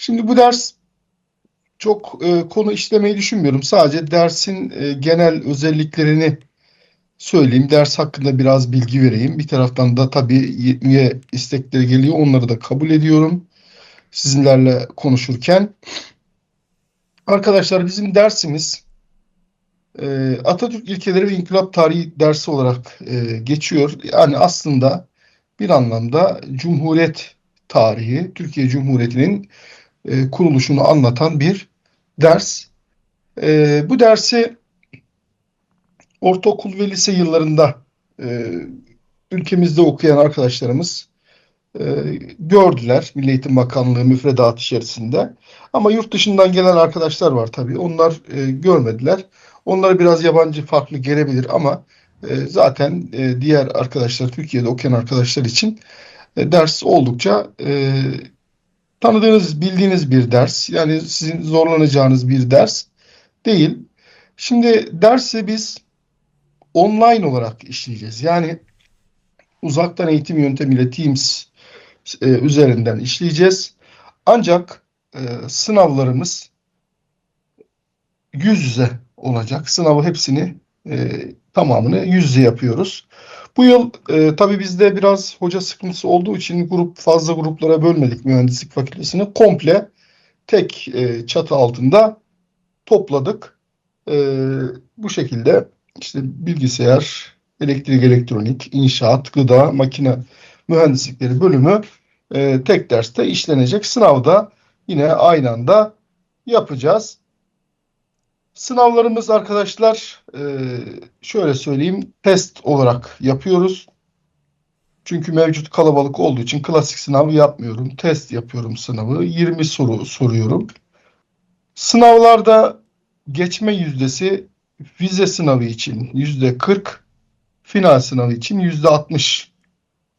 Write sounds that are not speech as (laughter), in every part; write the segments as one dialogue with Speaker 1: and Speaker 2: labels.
Speaker 1: Şimdi bu ders çok e, konu işlemeyi düşünmüyorum. Sadece dersin e, genel özelliklerini söyleyeyim. Ders hakkında biraz bilgi vereyim. Bir taraftan da tabii üye istekleri geliyor. Onları da kabul ediyorum. Sizinlerle konuşurken. Arkadaşlar bizim dersimiz e, Atatürk İlkeleri ve İnkılap Tarihi dersi olarak e, geçiyor. Yani aslında bir anlamda Cumhuriyet tarihi, Türkiye Cumhuriyeti'nin e, kuruluşunu anlatan bir ders. E, bu dersi ortaokul ve lise yıllarında e, ülkemizde okuyan arkadaşlarımız e, gördüler Milli Eğitim Bakanlığı müfredat içerisinde. Ama yurt dışından gelen arkadaşlar var tabii. Onlar e, görmediler. Onlara biraz yabancı farklı gelebilir ama e, zaten e, diğer arkadaşlar Türkiye'de okuyan arkadaşlar için e, ders oldukça e, tanıdığınız, bildiğiniz bir ders. Yani sizin zorlanacağınız bir ders değil. Şimdi dersi biz online olarak işleyeceğiz. Yani uzaktan eğitim yöntemiyle Teams e, üzerinden işleyeceğiz. Ancak e, sınavlarımız yüz yüze olacak. Sınavı hepsini e, tamamını yüz yüze yapıyoruz. Bu yıl e, tabii bizde biraz hoca sıkıntısı olduğu için grup fazla gruplara bölmedik mühendislik fakültesini. Komple tek e, çatı altında topladık. E, bu şekilde işte bilgisayar, elektrik, elektronik, inşaat, gıda, makine mühendislikleri bölümü e, tek derste işlenecek. Sınavda yine aynı anda yapacağız. Sınavlarımız arkadaşlar e, şöyle söyleyeyim test olarak yapıyoruz. Çünkü mevcut kalabalık olduğu için klasik sınav yapmıyorum. Test yapıyorum sınavı. 20 soru soruyorum. Sınavlarda geçme yüzdesi vize sınavı için yüzde 40, final sınavı için yüzde 60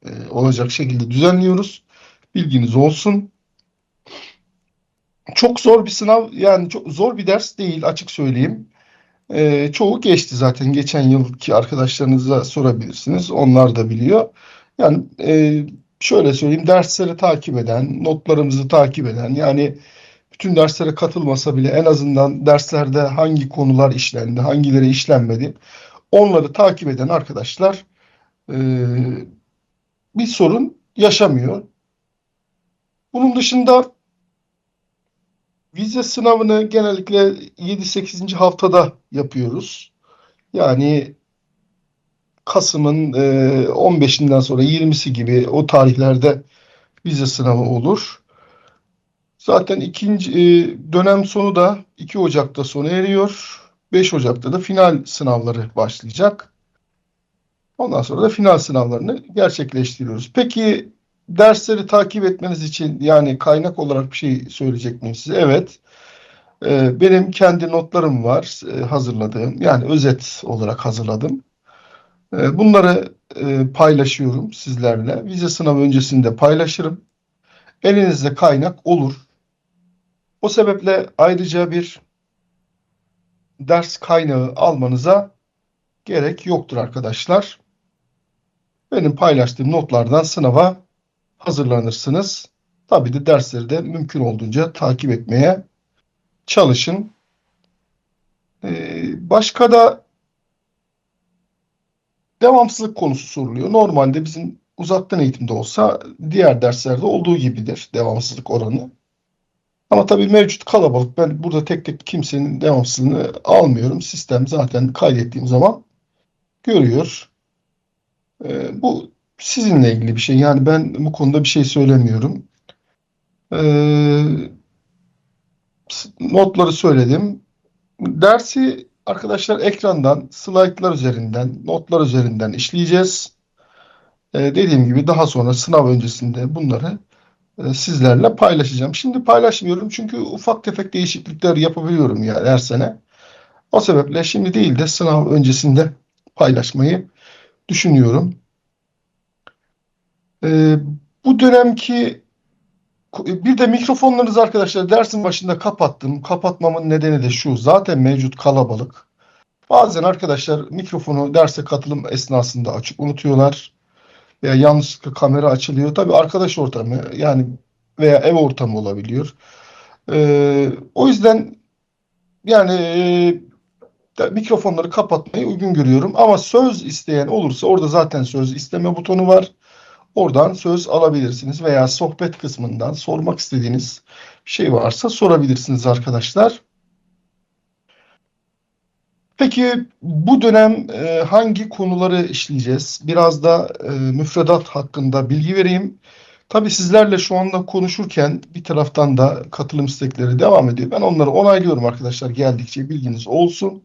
Speaker 1: e, olacak şekilde düzenliyoruz. Bilginiz olsun. Çok zor bir sınav yani çok zor bir ders değil açık söyleyeyim. Ee, çoğu geçti zaten geçen yılki arkadaşlarınıza sorabilirsiniz. Onlar da biliyor. Yani e, şöyle söyleyeyim dersleri takip eden, notlarımızı takip eden yani bütün derslere katılmasa bile en azından derslerde hangi konular işlendi, hangileri işlenmedi onları takip eden arkadaşlar e, bir sorun yaşamıyor. Bunun dışında Vize sınavını genellikle 7-8. haftada yapıyoruz. Yani Kasım'ın 15'inden e, sonra 20'si gibi o tarihlerde vize sınavı olur. Zaten ikinci e, dönem sonu da 2 Ocak'ta sona eriyor. 5 Ocak'ta da final sınavları başlayacak. Ondan sonra da final sınavlarını gerçekleştiriyoruz. Peki dersleri takip etmeniz için yani kaynak olarak bir şey söyleyecek miyim size? Evet. Ee, benim kendi notlarım var e, hazırladığım. Yani özet olarak hazırladım. Ee, bunları e, paylaşıyorum sizlerle. Vize sınavı öncesinde paylaşırım. Elinizde kaynak olur. O sebeple ayrıca bir ders kaynağı almanıza gerek yoktur arkadaşlar. Benim paylaştığım notlardan sınava hazırlanırsınız. Tabii de dersleri de mümkün olduğunca takip etmeye çalışın. Ee, başka da devamsızlık konusu soruluyor. Normalde bizim uzaktan eğitimde olsa diğer derslerde olduğu gibidir devamsızlık oranı. Ama tabii mevcut kalabalık. Ben burada tek tek kimsenin devamsızlığını almıyorum. Sistem zaten kaydettiğim zaman görüyor. Ee, bu sizinle ilgili bir şey. Yani ben bu konuda bir şey söylemiyorum. Ee, notları söyledim. Dersi arkadaşlar ekrandan, slaytlar üzerinden, notlar üzerinden işleyeceğiz. Ee, dediğim gibi daha sonra sınav öncesinde bunları e, sizlerle paylaşacağım. Şimdi paylaşmıyorum çünkü ufak tefek değişiklikler yapabiliyorum yani her sene. O sebeple şimdi değil de sınav öncesinde paylaşmayı düşünüyorum. Ee, bu dönemki bir de mikrofonlarınızı arkadaşlar dersin başında kapattım. Kapatmamın nedeni de şu. Zaten mevcut kalabalık. Bazen arkadaşlar mikrofonu derse katılım esnasında açık unutuyorlar. Veya yanlışlıkla kamera açılıyor. Tabii arkadaş ortamı yani veya ev ortamı olabiliyor. E, o yüzden yani e, mikrofonları kapatmayı uygun görüyorum. Ama söz isteyen olursa orada zaten söz isteme butonu var. Oradan söz alabilirsiniz veya sohbet kısmından sormak istediğiniz şey varsa sorabilirsiniz arkadaşlar. Peki bu dönem e, hangi konuları işleyeceğiz? Biraz da e, müfredat hakkında bilgi vereyim. Tabii sizlerle şu anda konuşurken bir taraftan da katılım istekleri devam ediyor. Ben onları onaylıyorum arkadaşlar geldikçe bilginiz olsun.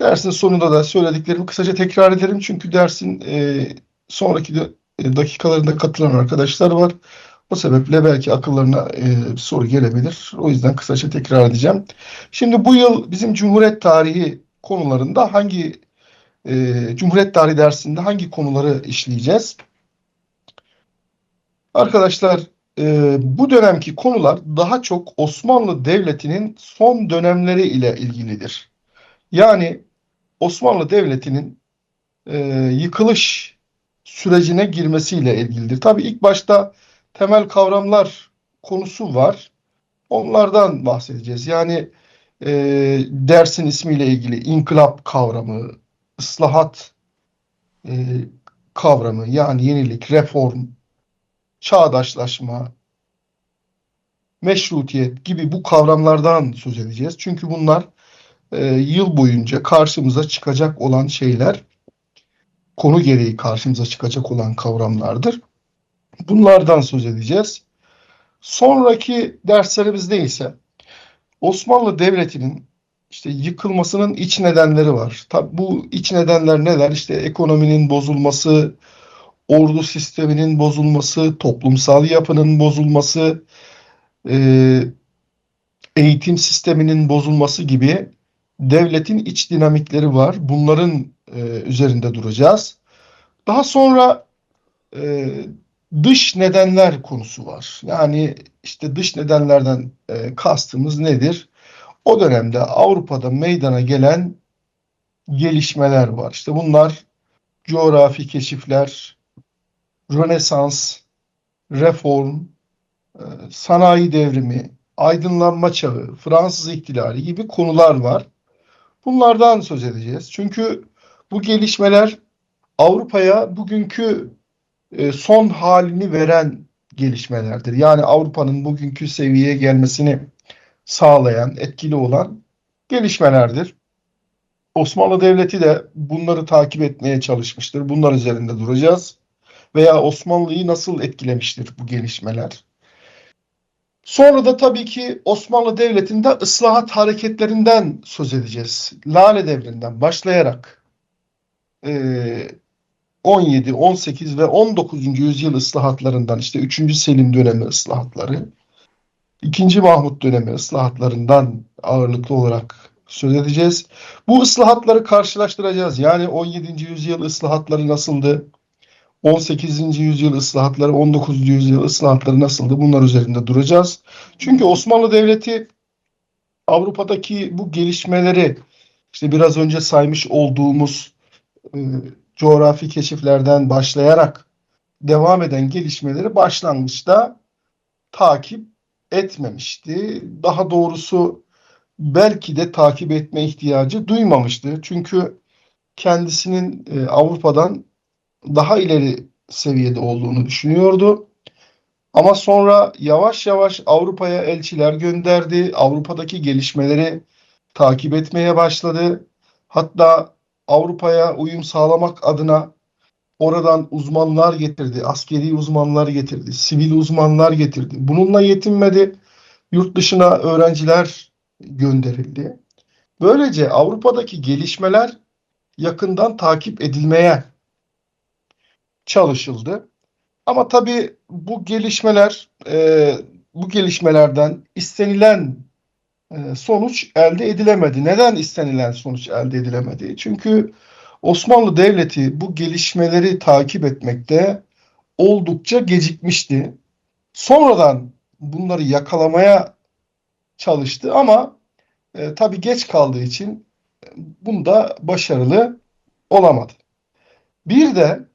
Speaker 1: Dersin sonunda da söylediklerimi kısaca tekrar ederim. Çünkü dersin e, sonraki dakikalarında katılan arkadaşlar var. O sebeple belki akıllarına e, soru gelebilir. O yüzden kısaca tekrar edeceğim. Şimdi bu yıl bizim Cumhuriyet tarihi konularında hangi e, Cumhuriyet tarihi dersinde hangi konuları işleyeceğiz? Arkadaşlar e, bu dönemki konular daha çok Osmanlı Devleti'nin son dönemleri ile ilgilidir. Yani Osmanlı Devleti'nin e, yıkılış sürecine girmesiyle ilgilidir. Tabii ilk başta temel kavramlar konusu var. Onlardan bahsedeceğiz. Yani e, dersin ismiyle ilgili inkılap kavramı, ıslahat e, kavramı yani yenilik, reform, çağdaşlaşma, meşrutiyet gibi bu kavramlardan söz edeceğiz. Çünkü bunlar e, yıl boyunca karşımıza çıkacak olan şeyler, konu gereği karşımıza çıkacak olan kavramlardır. Bunlardan söz edeceğiz. Sonraki derslerimizde ise Osmanlı Devleti'nin işte yıkılmasının iç nedenleri var. Tabi bu iç nedenler neler? İşte ekonominin bozulması, ordu sisteminin bozulması, toplumsal yapının bozulması, eğitim sisteminin bozulması gibi devletin iç dinamikleri var. Bunların e, üzerinde duracağız. Daha sonra e, dış nedenler konusu var. Yani işte dış nedenlerden e, kastımız nedir? O dönemde Avrupa'da meydana gelen gelişmeler var. İşte bunlar coğrafi keşifler, Rönesans, reform, e, sanayi devrimi, aydınlanma çağı, Fransız ihtilali gibi konular var. Bunlardan söz edeceğiz. Çünkü bu gelişmeler Avrupa'ya bugünkü e, son halini veren gelişmelerdir. Yani Avrupa'nın bugünkü seviyeye gelmesini sağlayan, etkili olan gelişmelerdir. Osmanlı Devleti de bunları takip etmeye çalışmıştır. Bunlar üzerinde duracağız. Veya Osmanlı'yı nasıl etkilemiştir bu gelişmeler? Sonra da tabii ki Osmanlı Devleti'nde ıslahat hareketlerinden söz edeceğiz. Lale devrinden başlayarak 17, 18 ve 19. yüzyıl ıslahatlarından işte 3. Selim dönemi ıslahatları, 2. Mahmut dönemi ıslahatlarından ağırlıklı olarak söz edeceğiz. Bu ıslahatları karşılaştıracağız. Yani 17. yüzyıl ıslahatları nasıldı? 18. yüzyıl ıslahatları, 19. yüzyıl ıslahatları nasıldı? Bunlar üzerinde duracağız. Çünkü Osmanlı Devleti Avrupa'daki bu gelişmeleri işte biraz önce saymış olduğumuz e, coğrafi keşiflerden başlayarak devam eden gelişmeleri başlangıçta takip etmemişti. Daha doğrusu belki de takip etme ihtiyacı duymamıştı. Çünkü kendisinin e, Avrupa'dan daha ileri seviyede olduğunu düşünüyordu. Ama sonra yavaş yavaş Avrupa'ya elçiler gönderdi. Avrupa'daki gelişmeleri takip etmeye başladı. Hatta Avrupa'ya uyum sağlamak adına oradan uzmanlar getirdi. Askeri uzmanlar getirdi. Sivil uzmanlar getirdi. Bununla yetinmedi. Yurt dışına öğrenciler gönderildi. Böylece Avrupa'daki gelişmeler yakından takip edilmeye çalışıldı. Ama tabii bu gelişmeler, e, bu gelişmelerden istenilen e, sonuç elde edilemedi. Neden istenilen sonuç elde edilemedi? Çünkü Osmanlı Devleti bu gelişmeleri takip etmekte oldukça gecikmişti. Sonradan bunları yakalamaya çalıştı ama e, tabii geç kaldığı için bunda başarılı olamadı. Bir de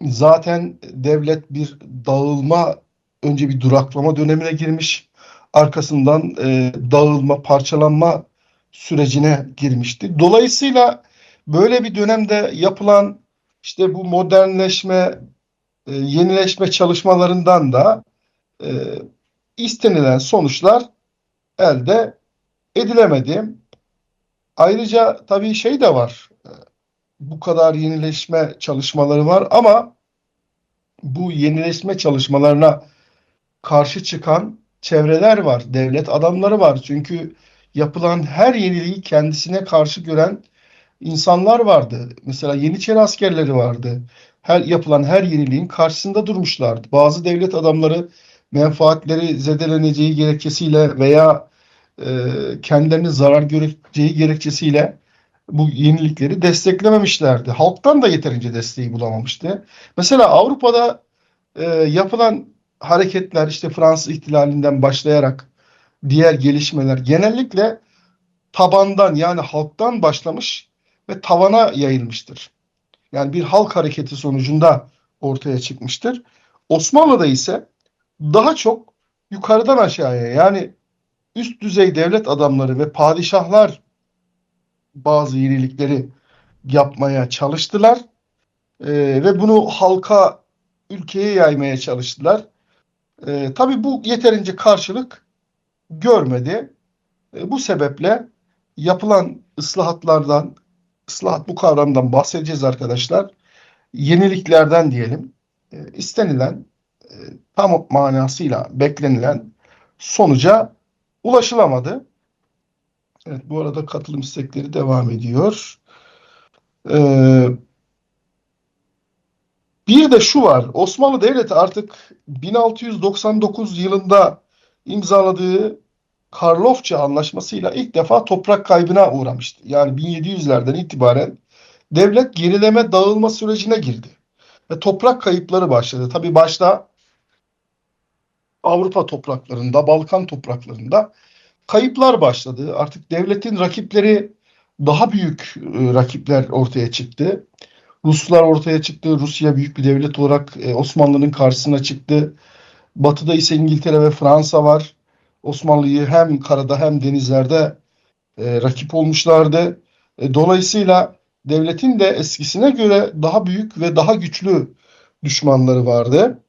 Speaker 1: zaten devlet bir dağılma, önce bir duraklama dönemine girmiş. arkasından e, dağılma, parçalanma sürecine girmişti. Dolayısıyla böyle bir dönemde yapılan işte bu modernleşme, e, yenileşme çalışmalarından da e, istenilen sonuçlar elde edilemedi. Ayrıca tabii şey de var. Bu kadar yenileşme çalışmaları var ama bu yenileşme çalışmalarına karşı çıkan çevreler var, devlet adamları var. Çünkü yapılan her yeniliği kendisine karşı gören insanlar vardı. Mesela Yeniçeri askerleri vardı. Her yapılan her yeniliğin karşısında durmuşlardı. Bazı devlet adamları menfaatleri zedeleneceği gerekçesiyle veya e, kendilerine zarar göreceği gerekçesiyle bu yenilikleri desteklememişlerdi. Halktan da yeterince desteği bulamamıştı. Mesela Avrupa'da e, yapılan hareketler işte Fransız ihtilalinden başlayarak diğer gelişmeler genellikle tabandan yani halktan başlamış ve tavana yayılmıştır. Yani bir halk hareketi sonucunda ortaya çıkmıştır. Osmanlı'da ise daha çok yukarıdan aşağıya yani üst düzey devlet adamları ve padişahlar bazı yenilikleri yapmaya çalıştılar Ee, ve bunu halka, ülkeye yaymaya çalıştılar. Ee, tabii bu yeterince karşılık görmedi. Ee, bu sebeple yapılan ıslahatlardan, ıslahat bu kavramdan bahsedeceğiz arkadaşlar. Yeniliklerden diyelim. Ee, istenilen, e, tam manasıyla beklenilen sonuca ulaşılamadı. Evet, bu arada katılım istekleri devam ediyor. Ee, bir de şu var. Osmanlı Devleti artık 1699 yılında imzaladığı Karlofça Anlaşması'yla ilk defa toprak kaybına uğramıştı. Yani 1700'lerden itibaren devlet gerileme dağılma sürecine girdi. Ve toprak kayıpları başladı. Tabii başta Avrupa topraklarında, Balkan topraklarında kayıplar başladı. Artık devletin rakipleri daha büyük e, rakipler ortaya çıktı. Ruslar ortaya çıktı. Rusya büyük bir devlet olarak e, Osmanlı'nın karşısına çıktı. Batı'da ise İngiltere ve Fransa var. Osmanlı'yı hem karada hem denizlerde e, rakip olmuşlardı. Dolayısıyla devletin de eskisine göre daha büyük ve daha güçlü düşmanları vardı.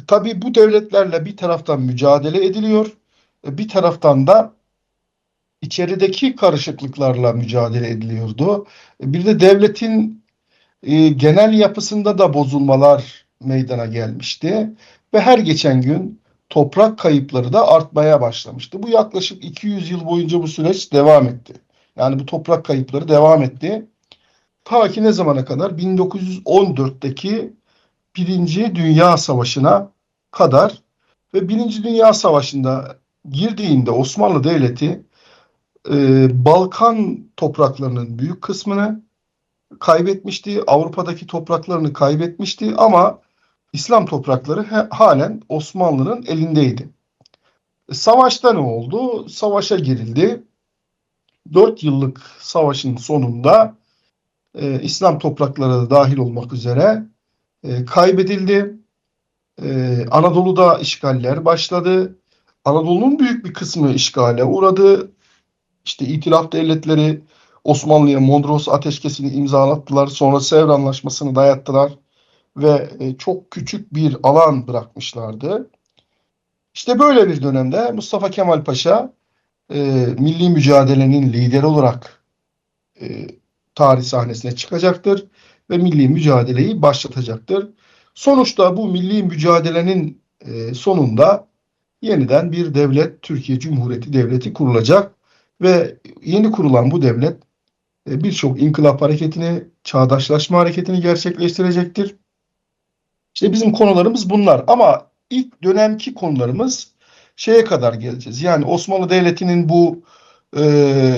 Speaker 1: E, tabii bu devletlerle bir taraftan mücadele ediliyor, bir taraftan da içerideki karışıklıklarla mücadele ediliyordu. E, bir de devletin e, genel yapısında da bozulmalar meydana gelmişti ve her geçen gün toprak kayıpları da artmaya başlamıştı. Bu yaklaşık 200 yıl boyunca bu süreç devam etti. Yani bu toprak kayıpları devam etti. Ta ki ne zamana kadar? 1914'teki Birinci Dünya Savaşı'na kadar ve Birinci Dünya Savaşı'nda girdiğinde Osmanlı Devleti e, Balkan topraklarının büyük kısmını kaybetmişti. Avrupa'daki topraklarını kaybetmişti ama İslam toprakları he- halen Osmanlı'nın elindeydi. E, Savaşta ne oldu? Savaşa girildi. 4 yıllık savaşın sonunda e, İslam toprakları da dahil olmak üzere e, kaybedildi. E, Anadolu'da işgaller başladı. Anadolu'nun büyük bir kısmı işgale uğradı. İşte İtilaf devletleri Osmanlı'ya Mondros Ateşkesi'ni imzalattılar. Sonra Sevr Anlaşması'nı dayattılar ve e, çok küçük bir alan bırakmışlardı. İşte böyle bir dönemde Mustafa Kemal Paşa e, milli mücadelenin lideri olarak e, tarih sahnesine çıkacaktır ve milli mücadeleyi başlatacaktır. Sonuçta bu milli mücadelenin e, sonunda yeniden bir devlet, Türkiye Cumhuriyeti Devleti kurulacak ve yeni kurulan bu devlet e, birçok inkılap hareketini, çağdaşlaşma hareketini gerçekleştirecektir. İşte bizim konularımız bunlar ama ilk dönemki konularımız şeye kadar geleceğiz. Yani Osmanlı Devleti'nin bu e,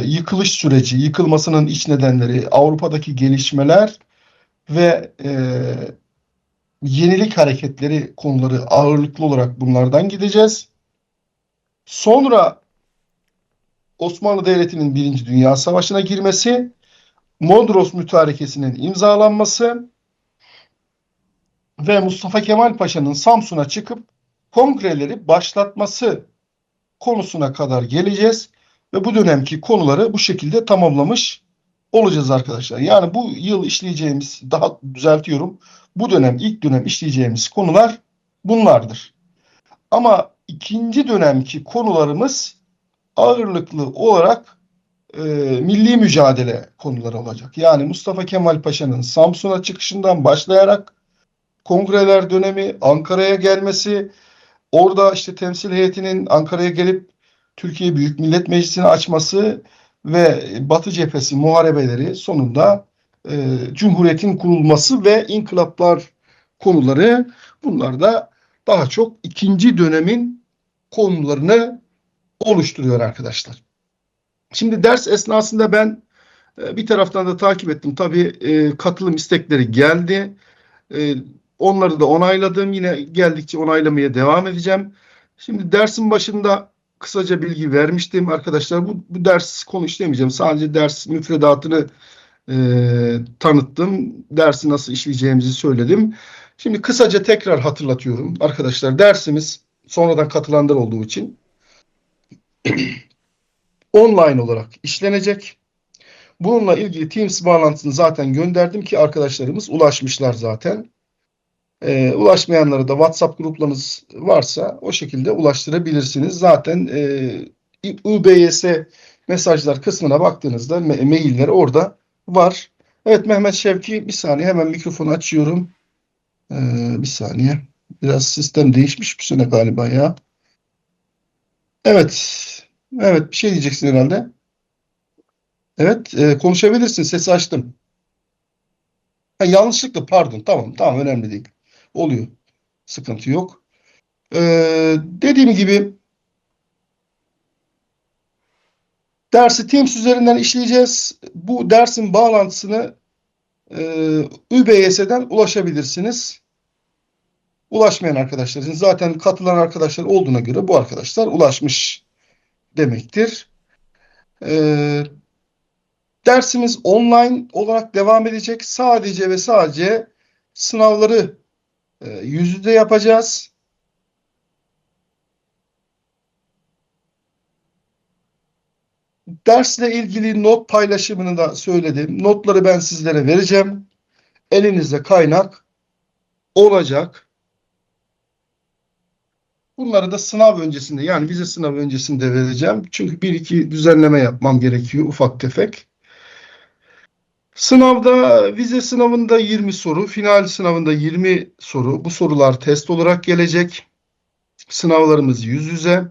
Speaker 1: yıkılış süreci, yıkılmasının iç nedenleri, Avrupa'daki gelişmeler ve e, yenilik hareketleri konuları ağırlıklı olarak bunlardan gideceğiz. Sonra Osmanlı Devleti'nin Birinci Dünya Savaşı'na girmesi, Mondros Mütarekesi'nin imzalanması ve Mustafa Kemal Paşa'nın Samsun'a çıkıp kongreleri başlatması konusuna kadar geleceğiz ve bu dönemki konuları bu şekilde tamamlamış olacağız arkadaşlar. Yani bu yıl işleyeceğimiz, daha düzeltiyorum, bu dönem, ilk dönem işleyeceğimiz konular bunlardır. Ama ikinci dönemki konularımız ağırlıklı olarak e, milli mücadele konuları olacak. Yani Mustafa Kemal Paşa'nın Samsun'a çıkışından başlayarak kongreler dönemi, Ankara'ya gelmesi, orada işte temsil heyetinin Ankara'ya gelip Türkiye Büyük Millet Meclisi'ni açması ve Batı cephesi muharebeleri sonunda e, Cumhuriyet'in kurulması ve inkılaplar konuları bunlar da daha çok ikinci dönemin konularını oluşturuyor arkadaşlar. Şimdi ders esnasında ben e, bir taraftan da takip ettim. Tabii e, katılım istekleri geldi. E, onları da onayladım. Yine geldikçe onaylamaya devam edeceğim. Şimdi dersin başında kısaca bilgi vermiştim arkadaşlar. Bu, bu ders konu işlemeyeceğim. Sadece ders müfredatını e, tanıttım. Dersi nasıl işleyeceğimizi söyledim. Şimdi kısaca tekrar hatırlatıyorum. Arkadaşlar dersimiz sonradan katılanlar olduğu için (clears throat) online olarak işlenecek. Bununla ilgili Teams bağlantısını zaten gönderdim ki arkadaşlarımız ulaşmışlar zaten. Ee, ulaşmayanlara da WhatsApp gruplarınız varsa o şekilde ulaştırabilirsiniz. Zaten e, UBS mesajlar kısmına baktığınızda me- mailler orada var. Evet Mehmet Şevki bir saniye hemen mikrofonu açıyorum. Ee, bir saniye. Biraz sistem değişmiş bu sene galiba ya. Evet. Evet bir şey diyeceksin herhalde. Evet e, konuşabilirsin. Sesi açtım. Ha, yanlışlıkla pardon. Tamam tamam önemli değil. Oluyor. Sıkıntı yok. Ee, dediğim gibi dersi Teams üzerinden işleyeceğiz. Bu dersin bağlantısını e, UBS'den ulaşabilirsiniz. Ulaşmayan arkadaşlar için zaten katılan arkadaşlar olduğuna göre bu arkadaşlar ulaşmış demektir. Ee, dersimiz online olarak devam edecek. Sadece ve sadece sınavları e, yüz yüze yapacağız. Dersle ilgili not paylaşımını da söyledim. Notları ben sizlere vereceğim. Elinizde kaynak olacak. Bunları da sınav öncesinde yani vize sınavı öncesinde vereceğim. Çünkü bir iki düzenleme yapmam gerekiyor ufak tefek. Sınavda vize sınavında 20 soru, final sınavında 20 soru. Bu sorular test olarak gelecek. Sınavlarımız yüz yüze.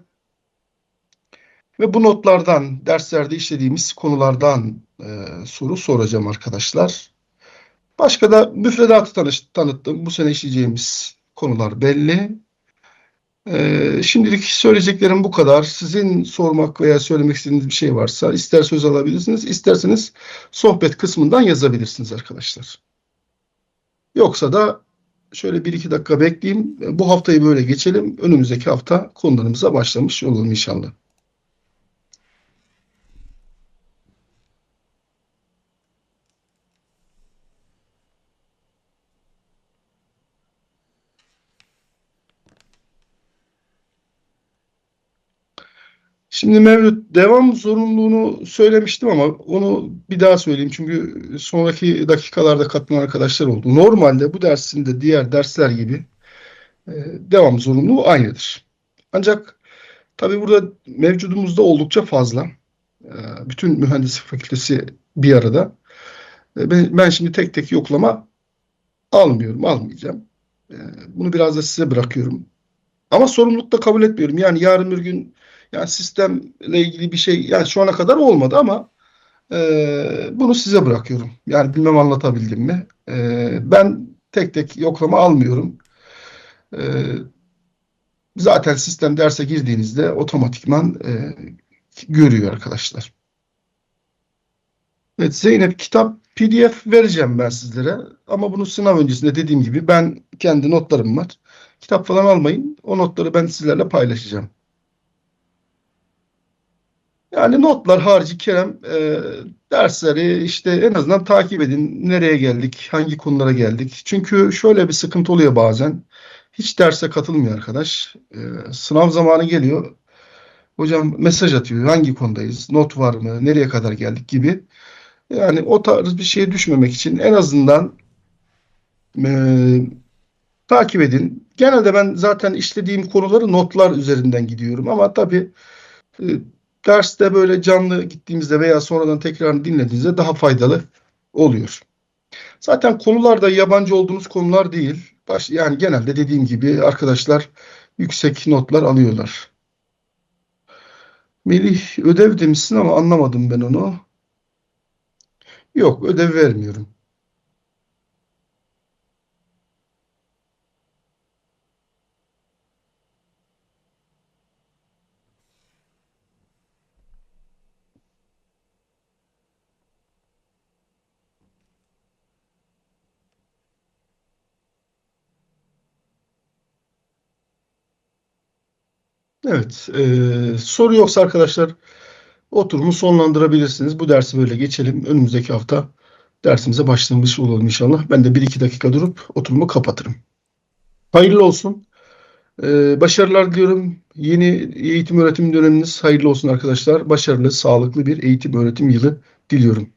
Speaker 1: Ve bu notlardan, derslerde işlediğimiz konulardan e, soru soracağım arkadaşlar. Başka da müfredatı tanış, tanıttım. Bu sene işleyeceğimiz konular belli. Ee, şimdilik söyleyeceklerim bu kadar. Sizin sormak veya söylemek istediğiniz bir şey varsa ister söz alabilirsiniz, isterseniz sohbet kısmından yazabilirsiniz arkadaşlar. Yoksa da şöyle bir iki dakika bekleyeyim. Bu haftayı böyle geçelim. Önümüzdeki hafta konularımıza başlamış olalım inşallah. Şimdi Mevlüt devam zorunluluğunu söylemiştim ama onu bir daha söyleyeyim. Çünkü sonraki dakikalarda katılan arkadaşlar oldu. Normalde bu dersin de diğer dersler gibi e, devam zorunluluğu aynıdır. Ancak tabii burada mevcudumuzda oldukça fazla. E, bütün mühendislik fakültesi bir arada. E, ben, şimdi tek tek yoklama almıyorum, almayacağım. Bunu biraz da size bırakıyorum. Ama sorumluluk da kabul etmiyorum. Yani yarın bir gün yani sistemle ilgili bir şey yani şu ana kadar olmadı ama e, bunu size bırakıyorum. Yani bilmem anlatabildim mi? E, ben tek tek yoklama almıyorum. E, zaten sistem derse girdiğinizde otomatikman e, görüyor arkadaşlar. Evet Zeynep kitap PDF vereceğim ben sizlere. Ama bunu sınav öncesinde dediğim gibi ben kendi notlarım var. Kitap falan almayın. O notları ben sizlerle paylaşacağım. Yani notlar harici Kerem e, dersleri işte en azından takip edin. Nereye geldik, hangi konulara geldik. Çünkü şöyle bir sıkıntı oluyor bazen. Hiç derse katılmıyor arkadaş. E, sınav zamanı geliyor. Hocam mesaj atıyor. Hangi konudayız? Not var mı? Nereye kadar geldik gibi. Yani o tarz bir şeye düşmemek için en azından eee, takip edin. Genelde ben zaten işlediğim konuları notlar üzerinden gidiyorum ama tabii e, derste böyle canlı gittiğimizde veya sonradan tekrarını dinlediğinizde daha faydalı oluyor. Zaten konular da yabancı olduğunuz konular değil. Baş, yani genelde dediğim gibi arkadaşlar yüksek notlar alıyorlar. Melih ödev demişsin ama anlamadım ben onu. Yok ödev vermiyorum. Evet, e, soru yoksa arkadaşlar oturumu sonlandırabilirsiniz. Bu dersi böyle geçelim. Önümüzdeki hafta dersimize başlamış olalım inşallah. Ben de bir iki dakika durup oturumu kapatırım. Hayırlı olsun. E, başarılar diliyorum. Yeni eğitim öğretim döneminiz hayırlı olsun arkadaşlar. Başarılı, sağlıklı bir eğitim öğretim yılı diliyorum.